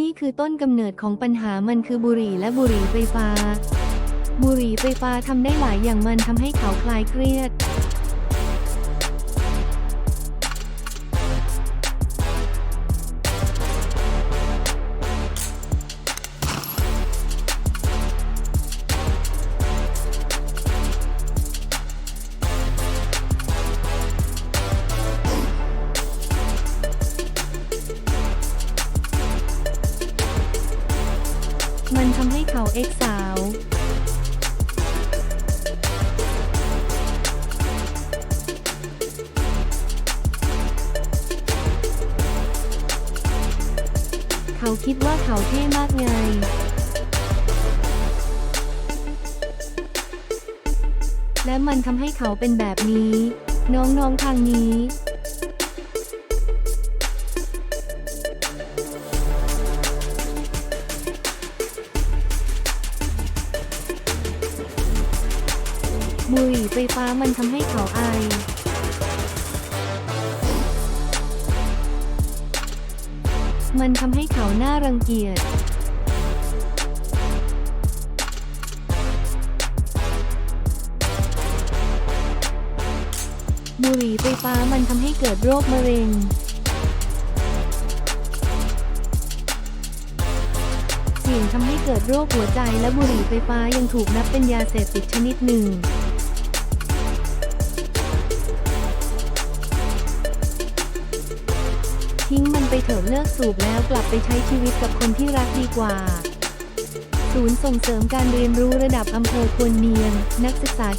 นี่คือต้นกำเนิดของปัญหามันคือบุหรี่และบุหรี่ไฟฟ้า บุหรี่ไฟฟ้าทำได้หลายอย่างมันทำให้เขาคลายเครียด มันทำให้เขาเอกสาวเขาคิดว่าเขาเท่มากไง และมันทำให้เขาเป็นแบบนี้ น้องๆทางนี้ บุหรี่ไฟฟ้ามันทำให้เขาไอมันทำให้เขาหน่ารังเกียจ บุหรี่ไฟฟ้ามันทำให้เกิดโรคมะเร็ง เสี่ยงทำให้เกิดโรคหัวใจและบุหรี่ไฟฟ้ายังถูกนับเป็นยาเสพติดชนิดหนึ่ง ทิ้งมันไปเถอะเลิกสูบแล้วกลับไปใช้ชีวิตกับคนที่รักดีกว่า ศูนย์ส่งเสริมการเรียนรู้ระดับอำเภอควรเนียง นักศึกษา